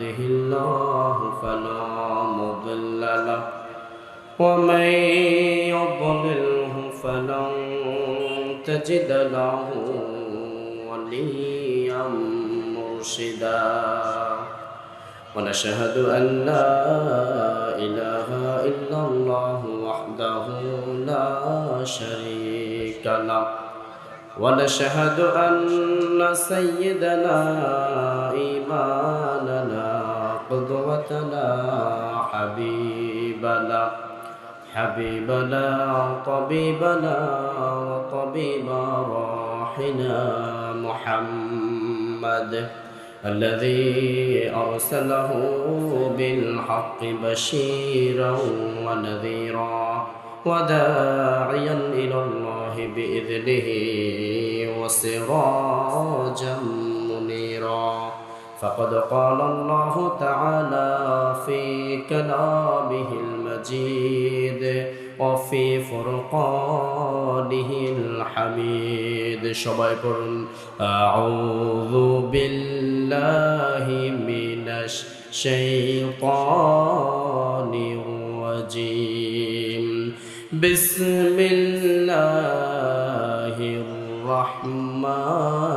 يهده الله فلا مضل له. ومن يضلله فلن تجد له وليا مرشدا. ونشهد أن لا إله إلا الله وحده لا شريك له. ونشهد أن سيدنا إيماننا قدوتنا حبيبنا حبيبنا طبيبنا وطبيب روحنا محمد الذي أرسله بالحق بشيرا ونذيرا وداعيا إلى الله بإذنه وسراجا. فقد قال الله تعالى في كلامه المجيد وفي فرقانه الحميد شباب أعوذ بالله من الشيطان الرجيم بسم الله الرحمن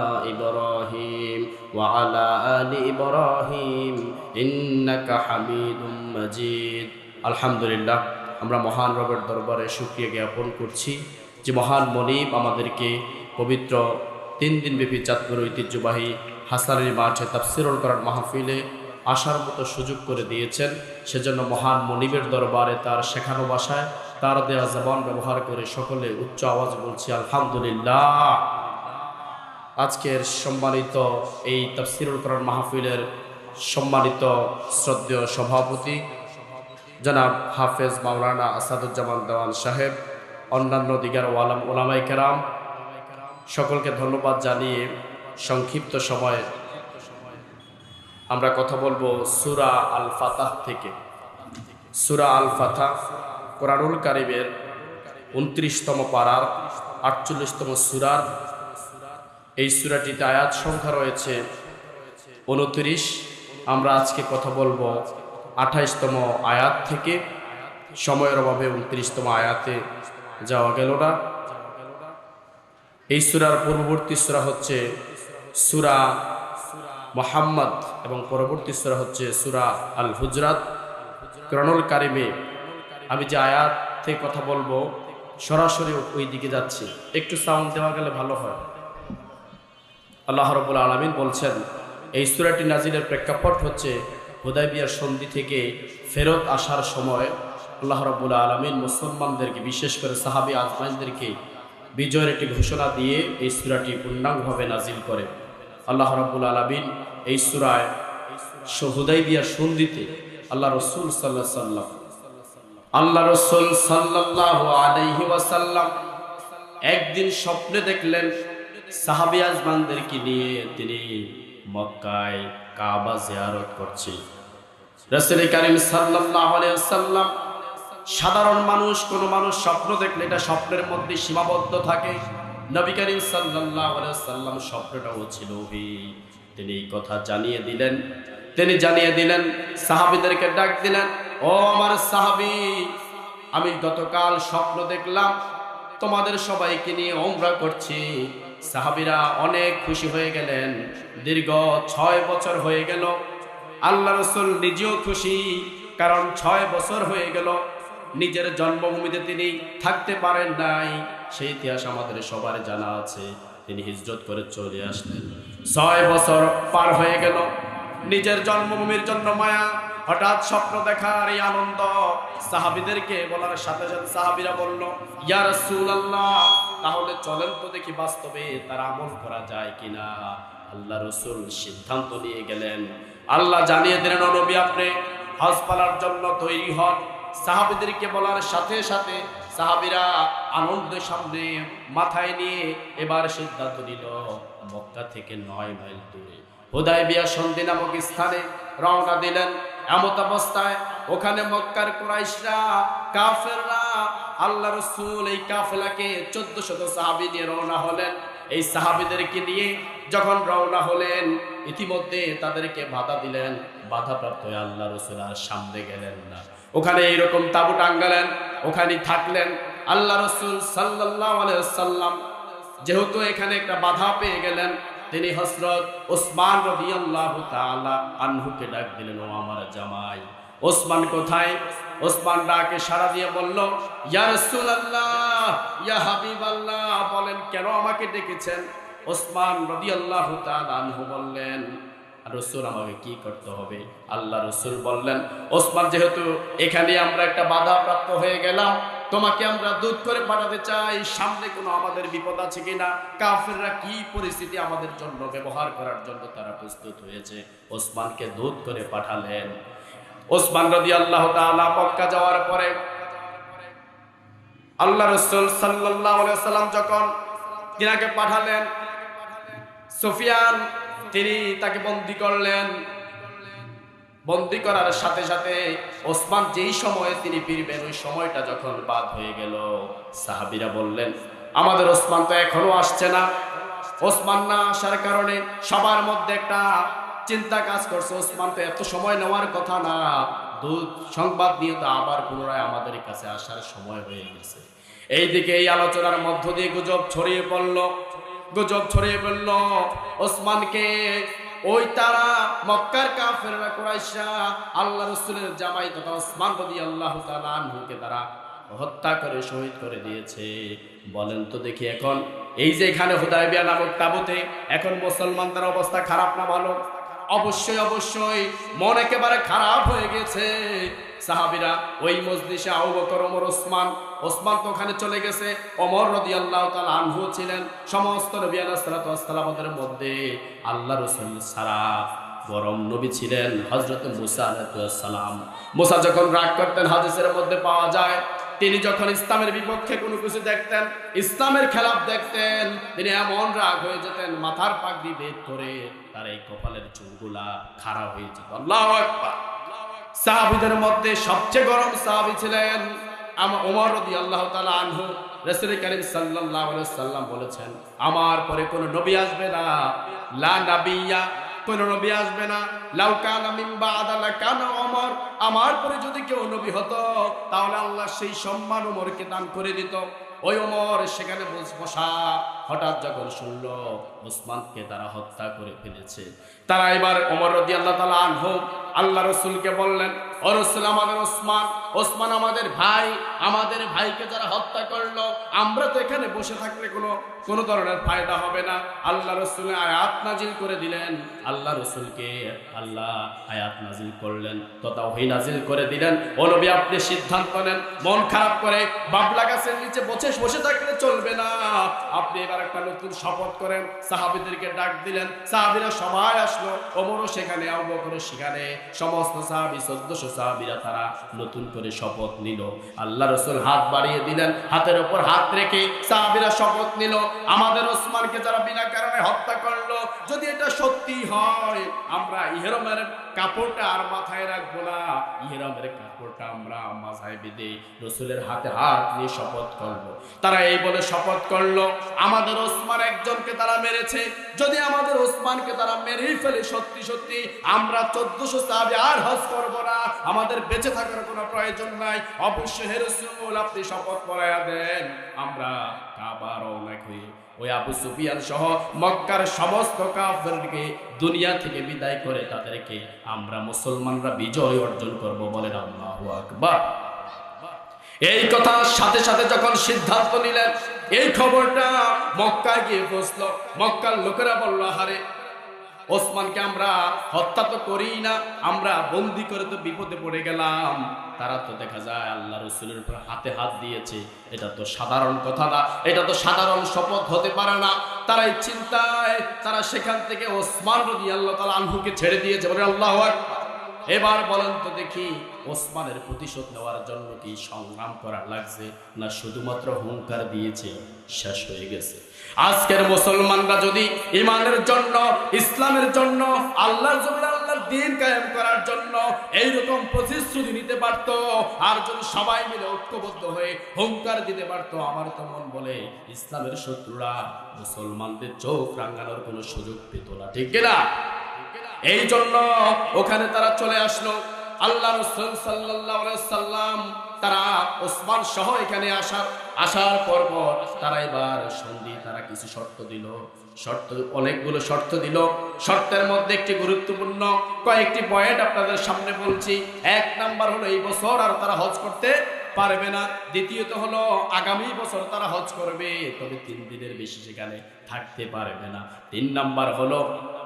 وعلى آل إبراهيم إنك حميد مجيد الحمد لله আমরা মহান রবের দরবারে সুক্রিয়া জ্ঞাপন করছি যে মহান মনিব আমাদেরকে পবিত্র তিন দিনব্যাপী চাঁদপুর ঐতিহ্যবাহী হাসানের মাঠে তাফসিরল করার মাহফিলে আসার মতো সুযোগ করে দিয়েছেন সেজন্য মহান মনিবের দরবারে তার শেখানো ভাষায় তার দেওয়া জবান ব্যবহার করে সকলে উচ্চ আওয়াজ বলছি আলহামদুলিল্লাহ আজকের সম্মানিত এই তফসিরুল কোরআন মাহফিলের সম্মানিত শ্রদ্ধেয় সভাপতি জনাব হাফেজ মাওলানা আসাদুজ্জামান দেওয়ান সাহেব, অন্যান্য দিগার ওয়ালাম ওলামাই কেরাম, সকলকে ধন্যবাদ জানিয়ে সংক্ষিপ্ত সময়ে আমরা কথা বলব সুরা আল ফাতাহ থেকে। সুরা আল ফাতাহ কোরআনুল কারিমের উনত্রিশতম পাড়ার আটচল্লিশতম সুরার এই সুরাটিতে আয়াত সংখ্যা রয়েছে উনত্রিশ। আমরা আজকে কথা বলব আঠাইশতম আয়াত থেকে। সময়ের অভাবে উনত্রিশতম আয়াতে যাওয়া গেল না। এই সুরার পূর্ববর্তী সুরা হচ্ছে সুরা মোহাম্মদ এবং পরবর্তী সুরা হচ্ছে সুরা আল হুজরাত ক্রণল কারিমে আমি যে আয়াত থেকে কথা বলব, সরাসরি ওই দিকে যাচ্ছি। একটু সাউন্ড দেওয়া গেলে ভালো হয়। আল্লাহ রবুল আলমিন বলছেন, এই সুরাটি নাজিলের প্রেক্ষাপট হচ্ছে হুদাইবিয়ার সন্ধি থেকে ফেরত আসার সময় আল্লাহ রবুল আলমিন মুসলমানদেরকে, বিশেষ করে সাহাবি আজমাইনদেরকে বিজয়ের একটি ঘোষণা দিয়ে এই সুরাটি পূর্ণাঙ্গভাবে নাজিল করে। আল্লাহ রবুল আলমিন এই সুরায় হুদাইবিয়ার সন্ধিতে আল্লাহ রসুল সাল্লাহ সাল্লাম আল্লাহ রসুল সাল্লাহ আলহি ওয়াসাল্লাম একদিন স্বপ্নে দেখলেন সাহাবি আজমানদেরকে নিয়ে তিনি মক্কায় কাবা জিয়ারত করছে রসুল করিম সাল্লাম সাধারণ মানুষ, কোনো মানুষ স্বপ্ন দেখলে এটা স্বপ্নের মধ্যে সীমাবদ্ধ থাকে। নবী করিম সাল্লাম স্বপ্নটাও ছিল তিনি এই কথা জানিয়ে দিলেন, তিনি জানিয়ে দিলেন, সাহাবীদেরকে ডাক দিলেন, ও আমার সাহাবী, আমি গতকাল স্বপ্ন দেখলাম, তোমাদের সবাইকে নিয়ে ওমরা করছি। সাহাবীরা অনেক খুশি হয়ে গেলেন। দীর্ঘ ছয় বছর হয়ে গেল। আল্লাহ রসুল নিজেও খুশি, কারণ ছয় বছর হয়ে গেল। নিজের জন্মভূমিতে তিনি থাকতে পারেন নাই। সেই ইতিহাস আমাদের সবার জানা আছে। তিনি হিজরত করে চলে আসলেন। ছয় বছর পার হয়ে গেল। নিজের জন্মভূমির জন্য মায়া হঠাৎ স্বপ্ন দেখার এই আনন্দ সাহাবিদেরকে বলার সাথে সাথে সাহাবিরা বলল, ইয়া রাসূলুল্লাহ, তাহলে চলেন তো দেখি বাস্তবে তার আমল করা যায় কিনা। আল্লাহ রসুল সিদ্ধান্ত নিয়ে গেলেন। আল্লাহ জানিয়ে দিলেন, "ও নবী আপনি হজ পালার জন্য তৈরি হন। সাহাবিদেরকে বলার সাথে সাথে সাহাবিরা আনন্দের সামনে মাথায় নিয়ে এবার সিদ্ধান্ত নিল, মক্কা থেকে নয় মাইল দূরে। হুদায় বিয়া সন্ধি নামক স্থানে রওনা দিলেন। এমত অবস্থায় ওখানে মক্কার কুরাইশরা, কাফেররা, আল্লাহ রসুল এই কাফেলাকে চোদ্দ শত সাহাবি নিয়ে রওনা হলেন। এই সাহাবিদেরকে নিয়ে যখন রওনা হলেন, ইতিমধ্যে তাদেরকে বাধা দিলেন। বাধাপ্রাপ্ত হয়ে আল্লাহ রসুল আর সামনে গেলেন না। ওখানে এইরকম তাবু টাঙ্গালেন ওখানে থাকলেন। আল্লাহ রসুল সাল্লাহ সাল্লাম যেহেতু এখানে একটা বাধা পেয়ে গেলেন তিনি হসরত ওসমান রবিআল্লাহ আল্লাহ আনহুকে ডাক দিলেন, ও আমার জামাই, ওসমান কোথায়? ওসমান ডাকে সারা দিয়ে বলল, ইয়া রাসূলুল্লাহ, ইয়া হাবিবাল্লাহ। বলেন, কেন আমাকে ডেকেছেন? ওসমান রবি তাআলা আনহু বললেন রসুল, আমাকে কি করতে হবে? আল্লাহ রসুল বললেন, ওসমান, যেহেতু এখানে আমরা একটা বাধা প্রাপ্ত হয়ে গেলাম তোমাকে আমরা দুধ করে পাঠাতে চাই। সামনে কোনো আমাদের বিপদ আছে কিনা? কাফেররা কি পরিস্থিতি আমাদের জন্য ব্যবহার করার জন্য তারা প্রস্তুত হয়েছে? ওসমানকে দুধ করে পাঠালেন। ওসমান রদি আল্লাহ তাআলা মক্কা যাওয়ার পরে আল্লাহ রসুল সাল্লাম যখন তিনাকে পাঠালেন, সুফিয়ান তিনি তাকে বন্দি করলেন। বন্দি করার সাথে সাথে ওসমান যেই সময়ে তিনি ফিরবেন, ওই সময়টা যখন বাদ হয়ে গেল। সাহাবিরা বললেন, আমাদের ওসমান তো এখনও আসছে না। ওসমান না আসার কারণে সবার মধ্যে একটা চিন্তা কাজ করছে, ওসমান তো এত সময় নেওয়ার কথা না। দুধ সংবাদ নিয়ে তো আবার পুনরায় আমাদের কাছে আসার সময় হয়ে গেছে। এইদিকে এই আলোচনার মধ্য দিয়ে গুজব ছড়িয়ে পড়ল, গুজব ছড়িয়ে পড়ল। ওসমানকে ওই তারা মক্কার কাফেররা কুরাইশা আল্লাহ রসুলের জামাই তথা ওসমান রবি আল্লাহ তালুকে তারা হত্যা করে, শহীদ করে দিয়েছে। বলেন তো দেখি এখন, এই যে এখানে হুদায়বিয়া নামক তাবুতে এখন মুসলমানদের অবস্থা খারাপ না ভালো? অবশ্যই অবশ্যই। মন একেবারে খারাপ হয়ে গেছে। সাহাবিরা ওই মজলিসে আবু বকর, ওমর, ওসমান ওসমান তো ওখানে চলে গেছে। ওমর রাদিয়াল্লাহু তাআলা আনহু ছিলেন। সমস্ত নবী আলাইহিস সালাতু ওয়াসসালামদের মধ্যে আল্লাহ রাসূল সারা গরম নবী ছিলেন হযরত মুসা সালাম। মুসা যখন রাগ করতেন হাদিসের মধ্যে পাওয়া যায়, তিনি যখন ইসলামের বিপক্ষে কোনো কিছু দেখতেন, ইসলামের খেলাফ দেখতেন, তিনি এমন রাগ হয়ে যেতেন, মাথার পাগড়ি বেদ করে তার এই কপালের চুলগুলা খারাপ হয়ে যেত। আল্লাহ আকবার। সাহাবিদের মধ্যে সবচেয়ে গরম সাহাবি ছিলেন আমার ওমর রদি আল্লাহ তালা আনহু। রসুল করিম সাল্লাহ সাল্লাম বলেছেন, আমার পরে কোনো নবী আসবে না। লা নাবিয়া, কোন নবী আসবে না। লাউ কানা মিন বাদালা কানা ওমর আমার পরে যদি কেউ নবী হতো, তাহলে আল্লাহ সেই সম্মান ওমরকে দান করে দিত। ওই ওমর সেখানে বসা হঠাৎ যখন শুনল ওসমানকে তারা হত্যা করে ফেলেছে, তারা এবার ওমর রদি আল্লাহ তালা আনহু, আল্লাহ রসুলকে বললেন, ও রসুল আমাদের ওসমান ওসমান আমাদের ভাই, আমাদের ভাইকে যারা হত্যা করল, আমরা তো এখানে বসে থাকলে কোনো কোনো ধরনের ফায়দা হবে না। আল্লাহ রসুল আয়াত নাজিল করে দিলেন। আল্লাহ রসুলকে আল্লাহ আয়াত নাজিল করলেন তথা ওই নাজিল করে দিলেন। নবী, আপনি সিদ্ধান্ত নেন, মন খারাপ করে বাবলা গাছের নিচে বসে বসে থাকলে চলবে না। আপনি এবার একটা নতুন শপথ করেন, সাহাবিদেরকে ডাক দিলেন। সাহাবিরা সবাই আসলো, ওমরও সেখানে আবু সেখানে। সমস্ত সাহাবি, চোদ্দশো সাহাবিরা তারা নতুন করে শপথ নিল। আল্লাহ রসুল হাত বাড়িয়ে দিলেন, হাতের ওপর হাত রেখে সাহাবিরা শপথ নিল। আমাদের ওসমানকে যারা বিনা কারণে হত্যা করল, যদি এটা সত্যি হয়, আমরা ইহরমের কাপড়টা আর মাথায় রাখব না। ইহরমের কাপড়টা আমরা মাথায় বেঁধে রসুলের হাতে হাত নিয়ে শপথ করল তারা এই বলে শপথ করল, আমাদের ওসমান একজনকে তারা মেরেছে। যদি আমাদের ওসমানকে তারা মেরেই ফেলে, সত্যি সত্যি, আমরা চোদ্দশো সাহাবি আর হজ করব না। আমাদের বেঁচে থাকার কোনো প্রয়োজন নাই। অবশ্যই হে রসুল, আপনি শপথ পড়াইয়া দেন। আমরা কাবার রওনা হয়ে ওই আবু সুফিয়ান সহ মক্কার সমস্ত কাফেরকে দুনিয়া থেকে বিদায় করে তাদেরকে আমরা মুসলমানরা বিজয় অর্জন করব বলেন আল্লাহু আকবার। এই কথার সাথে সাথে যখন সিদ্ধান্ত নিলেন, এই খবরটা মক্কায় গিয়ে পৌঁছলো। মক্কার লোকেরা বলল হারে ওসমানকে আমরা হত্যা তো করি না, আমরা বন্দি করে তো বিপদে পড়ে গেলাম। তারা তো দেখা যায় আল্লাহ রসুলের উপর হাতে হাত দিয়েছে। এটা তো সাধারণ কথা না, এটা তো সাধারণ শপথ হতে পারে না। তারা এই চিন্তায়, তারা সেখান থেকে ওসমান রদি আল্লাহ তালা আনহুকে ছেড়ে দিয়েছে। বলে, আল্লাহ এবার বলেন তো দেখি, ওসমানের প্রতিশোধ নেওয়ার জন্য কি সংগ্রাম করা লাগছে না শুধুমাত্র হুঙ্কার দিয়েছে, শেষ হয়ে গেছে? আজকের মুসলমানরা যদি ইমানের জন্য, ইসলামের জন্য, আল্লাহর জন্য আল্লাহর দিন কায়েম করার জন্য এইরকম প্রতিশ্রুতি নিতে পারত। আর যদি সবাই মিলে ঐক্যবদ্ধ হয়ে হুঙ্কার দিতে পারত, আমার তো মন বলে, ইসলামের শত্রুরা মুসলমানদের চোখ রাঙানোর কোনো সুযোগ পেত না, ঠিক কিনা? এই জন্য ওখানে তারা চলে আসলো। আল্লাহ রসুল সাল্লাম, তারা ওসমান সহ এখানে আসার আসার পর পর তারা এবার সন্ধি, তারা কিছু শর্ত দিল। শর্ত, অনেকগুলো শর্ত দিল। শর্তের মধ্যে একটি গুরুত্বপূর্ণ কয়েকটি পয়েন্ট আপনাদের সামনে বলছি। এক নাম্বার হলো এই বছর আর তারা হজ করতে পারবে না। দ্বিতীয়ত হলো, আগামী বছর তারা হজ করবে, তবে তিন দিনের বেশি সেখানে থাকতে পারবে না। তিন নাম্বার হলো,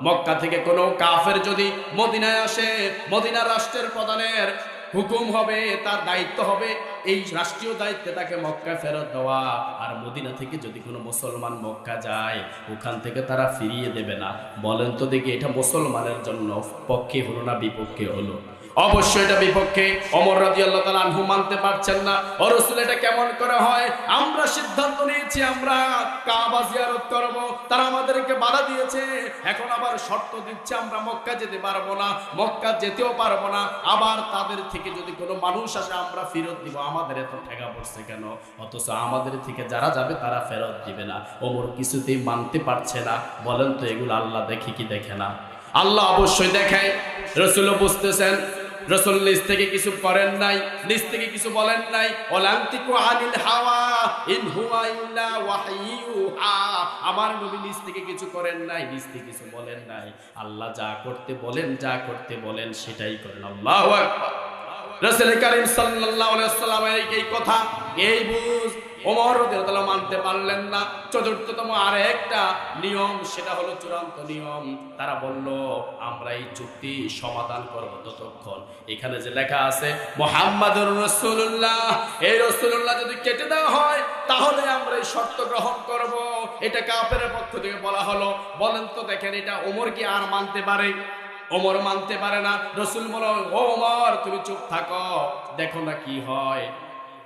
মক্কা থেকে কোনো কাফের যদি মদিনায় আসে, মদিনা রাষ্ট্রের প্রধানের হুকুম হবে, তার দায়িত্ব হবে, এই রাষ্ট্রীয় দায়িত্বে তাকে মক্কা ফেরত দেওয়া। আর মদিনা থেকে যদি কোনো মুসলমান মক্কা যায়, ওখান থেকে তারা ফিরিয়ে দেবে না। বলেন তো দেখি, এটা মুসলমানের জন্য পক্ষে হলো না বিপক্ষে হলো? অবশ্যই এটা বিপক্ষে অমর রাজি আল্লাহ তালা আনহু মানতে পারছেন না। ও রসুল, এটা কেমন করে হয়? আমরা সিদ্ধান্ত নিয়েছি, আমরা কাবা জিয়ারত করব। তারা আমাদেরকে বাধা দিয়েছে। এখন আবার শর্ত দিচ্ছে, আমরা মক্কা যেতে পারব না। মক্কা যেতেও পারব না। আবার তাদের থেকে যদি কোনো মানুষ আসে, আমরা ফেরত দিব। আমাদের এত ঠেকা পড়ছে কেন? অথচ আমাদের থেকে যারা যাবে, তারা ফেরত দিবে না। ওমর কিছুতেই মানতে পারছে না। বলেন তো, এগুলো আল্লাহ দেখে কি দেখে না? আল্লাহ অবশ্যই দেখায়। রসুলও বুঝতেছেন। রসুল নিজ থেকে কিছু করেন নাই, নিজ থেকে কিছু বলেন নাই। অলান্তিকু আনিল হাওয়া, ইন হুয়া ইল্লা আমার নবী নিজ থেকে কিছু করেন নাই, নিজ থেকে কিছু বলেন নাই। আল্লাহ যা করতে বলেন, যা করতে বলেন, সেটাই করেন। আল্লাহু আকবার। রাসূল করিম সাল্লাল্লাহু আলাইহি এই কথা, এই বুঝ ওমর রাদিয়াল্লাহু মানতে পারলেন না। চতুর্থতম আর একটা নিয়ম, সেটা হলো চূড়ান্ত নিয়ম। তারা বলল, আমরা এই চুক্তি সমাধান করব ততক্ষণ। এখানে যে লেখা আছে, মোহাম্মদুর রসুল্লাহ এই রসুল্লাহ যদি কেটে দেওয়া হয়, তাহলে আমরা এই শর্ত গ্রহণ করব। এটা কাপের পক্ষ থেকে বলা হলো। বলেন তো দেখেন, এটা ওমর কি আর মানতে পারে? ওমর মানতে পারে না। রসুল বলো ও ওমর, তুমি চুপ থাকো। দেখো না কি হয়।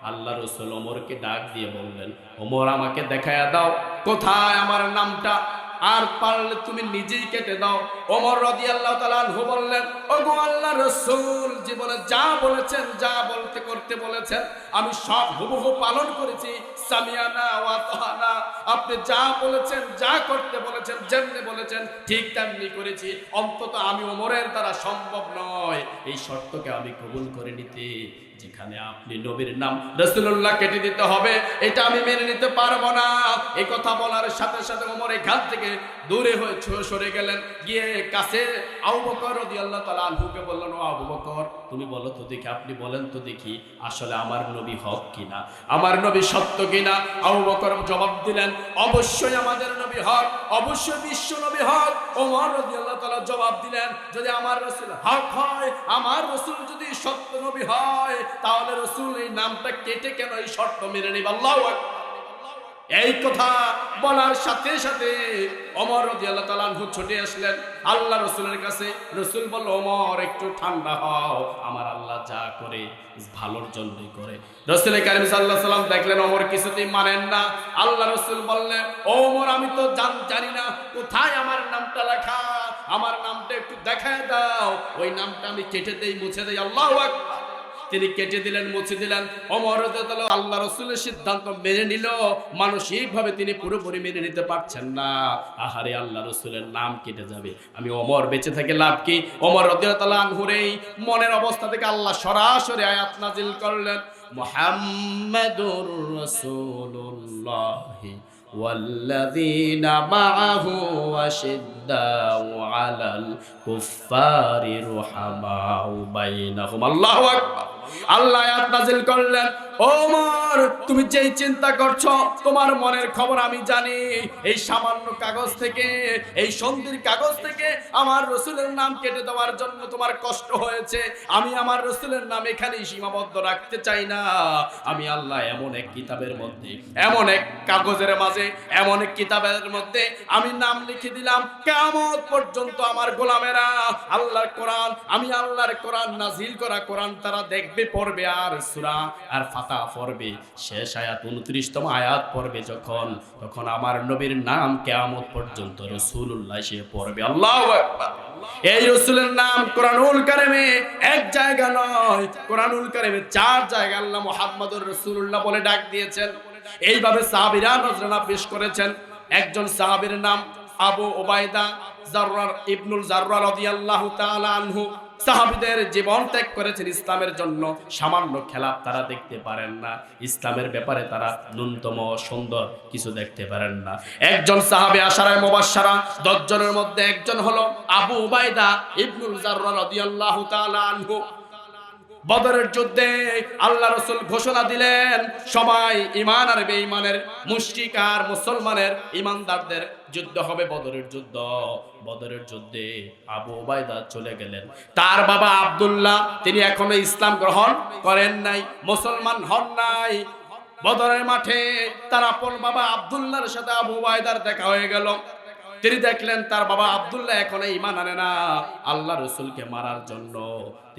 আল্লাহ রসুল ওমরকে ডাক দিয়ে বললেন, ওমর, আমাকে দেখায়া দাও, কোথায় আমার নামটা? আর পারলে তুমি নিজেই কেটে দাও। ওমর রদি আল্লাহ তালু বললেন ও গো আল্লাহ রসুল জীবনে যা বলেছেন, যা বলতে করতে বলেছেন, আমি সব হুবহু পালন করেছি। সামিয়ানা ওয়াতহানা আপনি যা বলেছেন, যা করতে বলেছেন, যেমনি বলেছেন, ঠিক তেমনি করেছি। অন্তত আমি ওমরের দ্বারা সম্ভব নয়। এই শর্তকে আমি কবুল করে নিতে। যেখানে আপনি নবীর নাম রসুল্লাহ কেটে দিতে হবে, এটা আমি মেনে নিতে পারব না। এই কথা বলার সাথে সাথে ওমর এখান থেকে দূরে হয়ে সরে গেলেন। গিয়ে কাছে আবু বকর রাদিয়াল্লাহু তাআলা আনহুকে বললেন, ও আবু বকর, তুমি বলো তো দেখি, আপনি বলেন তো দেখি, আসলে আমার নবী হক কিনা? আমার নবী সত্য কিনা? আবু বকর জবাব দিলেন, অবশ্যই আমাদের নবী হক, অবশ্যই বিশ্ব নবী হক। ওমর রাদিয়াল্লাহু তাআলা জবাব দিলেন, যদি আমার রাসূল হক হয়, আমার রাসূল যদি সত্য নবী হয় তাহলে রাসূল এই নামটা কেটে কেন এই শর্ত মেনে নিব? আল্লাহু আকবার। এই কথা বলার সাথে সাথে অমর তাআলা আনহু ছুটে আসলেন। আল্লাহ রসুলের কাছে। রসুল বলল, ওমর, একটু ঠান্ডা হও। আমার আল্লাহ যা করে, ভালোর জন্যই করে। রসুল কারিম সাল্লাহ সাল্লাম দেখলেন, ওমর কিছুতেই মানেন না। আল্লাহ রসুল বললেন ওমর, আমি তো জান, জানি না। কোথায় আমার নামটা লেখা? আমার নামটা একটু দেখায় দাও। ওই নামটা আমি কেটে দেই, মুছে দেই। আল্লাহ তিনি কেটে দিলেন, মুছে দিলেন। অমর আল্লাহ রসুলের সিদ্ধান্ত মেনে নিল। মানসিকভাবে তিনি পুরোপুরি মেনে নিতে পারছেন না। আহারে, আল্লাহ রসুলের নাম কেটে যাবে। আমি অমর, বেঁচে থেকে লাভ কি? অমর রদিয়াল্লাহ মনের অবস্থা থেকে আল্লাহ সরাসরি আয়াত নাজিল করলেন, মুহাম্মাদুর রাসূলুল্লাহ। والذين معه أشداء على الكفار رحماء بينهم الله أكبر আল্লাহ আয়াত নাজিল করলেন ওমর তুমি যেই চিন্তা করছো তোমার মনের খবর আমি জানি এই সামান্য কাগজ থেকে এই সন্ধির কাগজ থেকে আমার রসুলের নাম কেটে দেওয়ার জন্য তোমার কষ্ট হয়েছে আমি আমার রসুলের নাম এখানেই সীমাবদ্ধ রাখতে চাই না আমি আল্লাহ এমন এক কিতাবের মধ্যে এমন এক কাগজের মাঝে এমন এক কিতাবের মধ্যে আমি নাম লিখে দিলাম কেমন পর্যন্ত আমার গোলামেরা, আল্লাহর কোরআন, আমি আল্লাহর কোরআন নাজিল করা কোরআন তারা দেখবে, পড়বে আর সুরা আর ফাতা পড়বে। শেষ আয়াত, উনত্রিশতম আয়াত পড়বে যখন, তখন আমার নবীর নাম কেয়ামত পর্যন্ত রসুল্লাহ সে পড়বে। আল্লাহ এই রসুলের নাম কোরআনুল কারিমে এক জায়গা নয়, কোরআনুল কারিমে চার জায়গা আল্লাহ মোহাম্মদুর রসুল্লাহ বলে ডাক দিয়েছেন। এইভাবে সাহাবিরা নজরানা পেশ করেছেন। একজন সাহাবীর নাম আবু ওবায়দা জাররার ইবনুল জাররার রাদিয়াল্লাহু তাআলা আনহু। সাহাবিদের জীবন ত্যাগ করেছেন ইসলামের জন্য। সামান্য খেলাপ তারা দেখতে পারেন না। ইসলামের ব্যাপারে তারা ন্যূনতম সুন্দর কিছু দেখতে পারেন না। একজন সাহাবে আশারায় মোবাসারা দশ জনের মধ্যে একজন হলো আবু উবাইদা ইবনুল জাররা রাদিয়াল্লাহু তাআলা আনহু। বদরের যুদ্ধে আল্লাহ রসুল ঘোষণা দিলেন, সবাই ইমান আর বেঈমানের মুশরিক আর মুসলমানের ইমানদারদের যুদ্ধ হবে বদরের যুদ্ধ। বদরের যুদ্ধে আবু ওবায়দা চলে গেলেন। তার বাবা আব্দুল্লাহ, তিনি এখনও ইসলাম গ্রহণ করেন নাই, মুসলমান হন নাই। বদরের মাঠে তার আপন বাবা আব্দুল্লাহর সাথে আবু ওবায়দার দেখা হয়ে গেল। তিনি দেখলেন তার বাবা আব্দুল্লাহ এখন ইমান আনে না। আল্লাহ রসুলকে মারার জন্য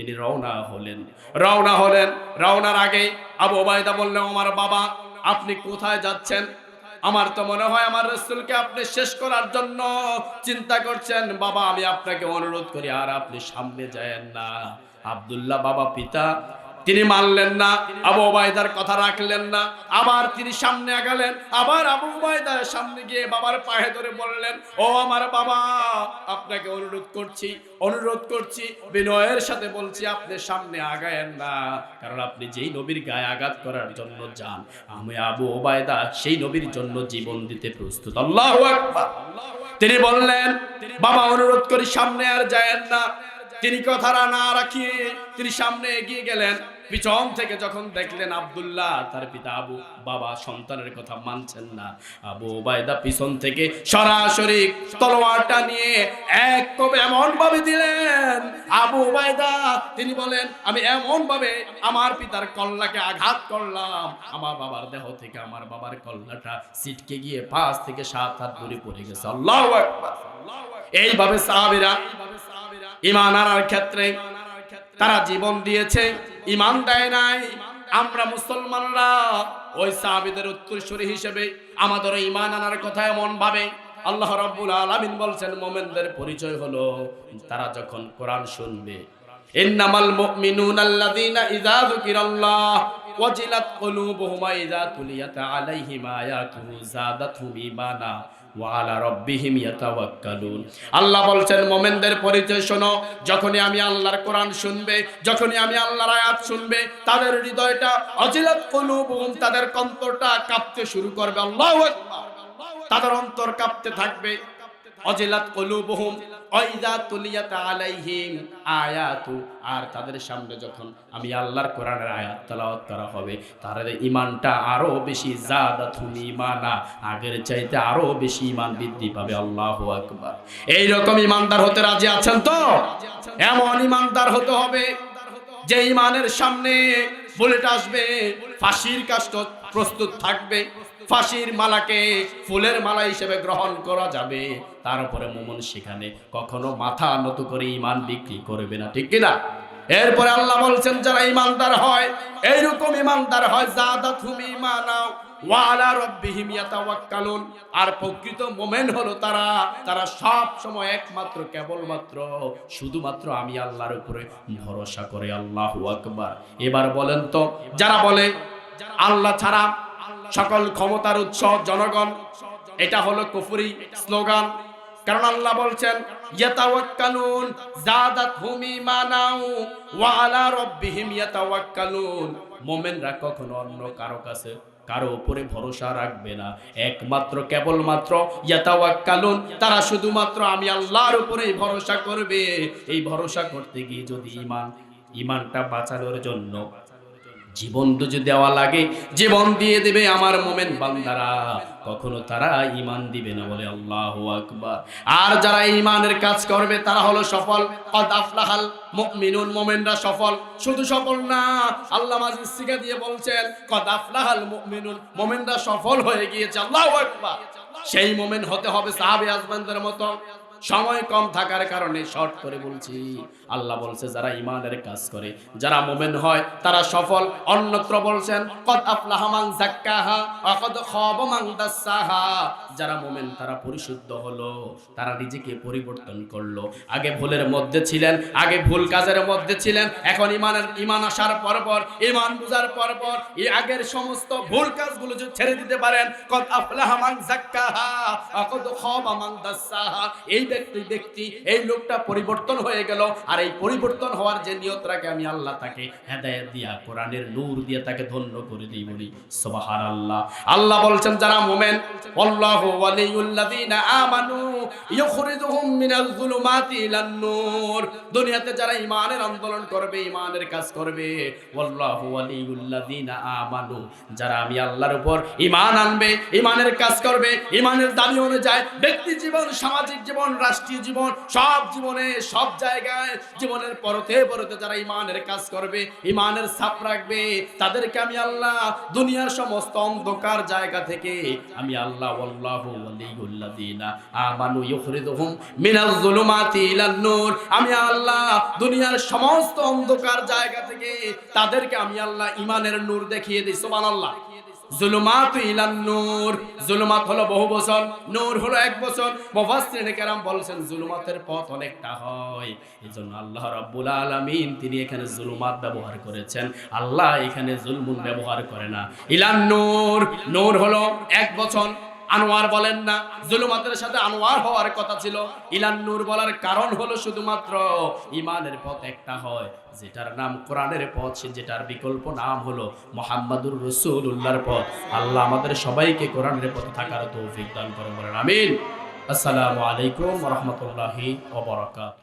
তিনি রওনা হলেন। রওনা হলেন। রওনার আগে আবু ওবায়দা বললেন আমার বাবা, আপনি কোথায় যাচ্ছেন? আমার তো মনে হয় আমার রসুলকে আপনি শেষ করার জন্য চিন্তা করছেন। বাবা, আমি আপনাকে অনুরোধ করি, আর আপনি সামনে যায়েন না। আবদুল্লাহ বাবা পিতা তিনি মানলেন না, আবু ওবায়দার কথা রাখলেন না। আবার তিনি সামনে আগালেন, আবার আবু ওবায়দার সামনে গিয়ে বাবার পায়ে ধরে বললেন, ও আমার বাবা, আপনাকে অনুরোধ করছি অনুরোধ করছি, বিনয়ের সাথে বলছি আপনি সামনে আগায়েন না, কারণ আপনি যেই নবীর গায়ে আঘাত করার জন্য যান, আমি আবু ওবায়দা সেই নবীর জন্য জীবন দিতে প্রস্তুত। আল্লাহু তিনি বললেন, বাবা, অনুরোধ করি সামনে আর যায়েন না। তিনি কথাটা না রাখিয়ে তিনি সামনে এগিয়ে গেলেন। পিছন থেকে যখন দেখলেন আব্দুল্লাহ, তার পিতা আবু, বাবা সন্তানের কথা মানছেন না। আবু ওবায়দা পিছন থেকে সরাসরি তলোয়ারটা নিয়ে এক কবে এমন ভাবে দিলেন, আবু ওবায়দা তিনি বলেন, আমি এমন ভাবে আমার পিতার কল্লাকে আঘাত করলাম। আমার বাবার দেহ থেকে আমার বাবার কল্লাটা সিটকে গিয়ে পাঁচ থেকে সাত হাত দূরে পড়ে গেছে। আল্লাহু আকবার। এইভাবে সাহাবীরা ইমান আনার ক্ষেত্রে তারা জীবন দিয়েছে ইমান দেয় নাই। আমরা মুসলমানরা ওই সাহাবিদের উত্তরসূরি হিসেবে আমাদের ইমান আনার কথা এমন ভাবে আল্লাহ রাব্বুল আলামিন বলছেন, মোমেনদের পরিচয় হলো তারা যখন কোরআন শুনবে। ইন্নামাল মুমিনুনা ইযা যুকিরাল্লাহ ওয়াজিলাত কুলুবুহুম ইযা তুলিয়াত আলাইহিম আয়াতুহু ঈমানা। আল্লাহ বলছেন, মোমেনদের পরিচয় শোনো। যখনই আমি আল্লাহর কোরআন শুনবে, যখনই আমি আল্লাহর আয়াত শুনবে, তাদের হৃদয়টা অজিলাত কুলুবুহুম, তাদের অন্তরটা কাঁপতে শুরু করবে। আল্লাহু তাদের অন্তর কাঁপতে থাকবে। অজিলাত কুলুবুহুম ওয়াইদা তুলিয়াত আলাইহিম আয়াতু। আর তাদের সামনে যখন আমি আল্লাহর কোরআনের আয়াত তেলাওয়াত করা হবে তাদের ইমানটা আরও বেশি জাদা জাদাতুল ইমানা আগের চাইতে আরও বেশি ইমান বৃদ্ধি পাবে। আল্লাহু আকবার। এই রকম ইমানদার হতে রাজি আছেন তো? এমন ইমানদার হতে হবে যে ইমানের সামনে বুলেট আসবে, ফাঁসির কাষ্ট প্রস্তুত থাকবে। ফাঁসির মালাকে ফুলের মালা হিসেবে গ্রহণ করা যাবে। তারপরে মোমন সেখানে কখনো মাথা নত করে ইমান বিক্রি করবে না, ঠিক কিনা? এরপরে আল্লাহ বলছেন, যারা ইমানদার হয়, এইরকম ইমানদার হয় জাদা তুমি ইয়াতাওয়াক্কালুন। আর প্রকৃত মোমেন হলো তারা তারা সব সময় একমাত্র, কেবলমাত্র, শুধুমাত্র আমি আল্লাহর উপরে ভরসা করে, আল্লাহু আকবার। এবার বলেন তো, যারা বলে, আল্লাহ ছাড়া সকল ক্ষমতার উৎস, জনগণ। এটা হলো কুফুরি স্লোগান। কারণ আল্লাহ বলছেন, ইয়াতাওয়াক্কালুন জাদাতহুম ঈমানাও ওয়া আলা রাব্বিহিম ইয়াতাওয়াক্কালুন। মুমিনরা কখনো অন্য কারও কাছে, কারও উপরে ভরসা রাখবে না। একমাত্র, কেবলমাত্র ইয়াতাওয়াক্কালুন। তারা শুধুমাত্র, আমি আল্লাহর উপরেই ভরসা করবে। এই ভরসা করতে গিয়ে যদি ঈমান ঈমানটা বাঁচানোর জন্য জীবন যদি দেওয়া লাগে, জীবন দিয়ে দেবে আমার মোমেন বান্দারা। কখনো তারা ইমান দিবে না বলে আল্লাহ আকবার। আর যারা ইমানের কাজ করবে, তারা হলো সফল। কদ আফলাহাল মুমিনুন, মোমেনরা সফল। শুধু সফল না, আল্লাহ শিখা দিয়ে বলছেন, কদ আফলাহাল মুমিনুন, মোমেনরা সফল হয়ে গিয়েছে, আল্লাহ আকবার। সেই মোমেন হতে হবে সাহাবে আজমানদের মতো। সময় কম থাকার কারণে শর্ট করে বলছি। আল্লাহ বলছে, যারা ইমানের কাজ করে, যারা মোমেন হয়, তারা সফল। অন্যত্র বলছেন, কদ আফলাহা যাক্কাহা ওয়া কদ খাবা মান দাসসাহা যারা মোমেন, তারা পরিশুদ্ধ হলো, তারা নিজেকে পরিবর্তন করল। আগে ভুলের মধ্যে ছিলেন, আগে ভুল কাজের মধ্যে ছিলেন, এখন ইমানের ইমান আসার পর পর ইমান বুঝার পর পর, এই আগের সমস্ত ভুল কাজগুলো যদি ছেড়ে দিতে পারেন, কদ আফলাহা মান যাক্কাহা ওয়া কদ খাবা মান দাসসাহা এই ব্যক্তি ব্যক্তি এই লোকটা পরিবর্তন হয়ে গেল। আর এই পরিবর্তন হওয়ার যে নিয়ত রাখে আমি আল্লাহ তাকে হেদায়েত দিয়া, কোরআনের নূর দিয়ে তাকে ধন্য করে দিই বলি, সুবহানাল্লাহ। আল্লাহ বলছেন, যারা মুমিন, আল্লাহু ওয়ালিউল্লাযিনা আমানু ইখরিজুহুম মিনাল যুলুমাতি ইলান নূর। দুনিয়াতে যারা ঈমানের আন্দোলন করবে, ঈমানের কাজ করবে, আল্লাহু ওয়ালিউল্লাযিনা আমানু। যারা আমি আল্লাহর উপর ঈমান আনবে, ঈমানের কাজ করবে, ঈমানের দাবি অনুযায়ী ব্যক্তি জীবন, সামাজিক জীবন রাষ্ট্রীয় জীবন, সব জীবনে, সব জায়গায় জীবনের পরতে পরতে যারা ইমানের কাজ করবে, ইমানের ছাপ রাখবে, তাদেরকে আমি আল্লাহ দুনিয়ার সমস্ত অন্ধকার জায়গা থেকে আমি আল্লাহ আমি আল্লাহ দুনিয়ার সমস্ত অন্ধকার জায়গা থেকে তাদেরকে আমি আল্লাহ ইমানের নূর দেখিয়ে দিই, সুবহানাল্লাহ। জুলুমাত ইলান নূর। জুলুমাত হলো বহু বছর নূর হলো এক বছর মুফাসসিরিন কেরাম বলেছেন, জুলুমাতের পথ অনেকটা হয়। এজন্য আল্লাহ রাব্বুল আলামিন তিনি এখানে জুলুমাত ব্যবহার করেছেন। আল্লাহ এখানে জুলমুন ব্যবহার করে না। ইলান নূর নূর হলো এক বছর আনোয়ার বলেন না। জুলুমাতের সাথে আনোয়ার হওয়ার কথা ছিল। ইলান নূর বলার কারণ হলো শুধুমাত্র ইমানের পথ একটা হয়, যেটার নাম কোরআনের পথ সে যেটার বিকল্প নাম হলো মোহাম্মদুর রসুল রসুল্লাহর পথ। আল্লাহ আমাদের সবাইকে কোরআনের পথে থাকার তৌফিক দান করে বলেন, আমিন। আসসালামু আলাইকুম রহমতুল্লাহি ওবরাকাত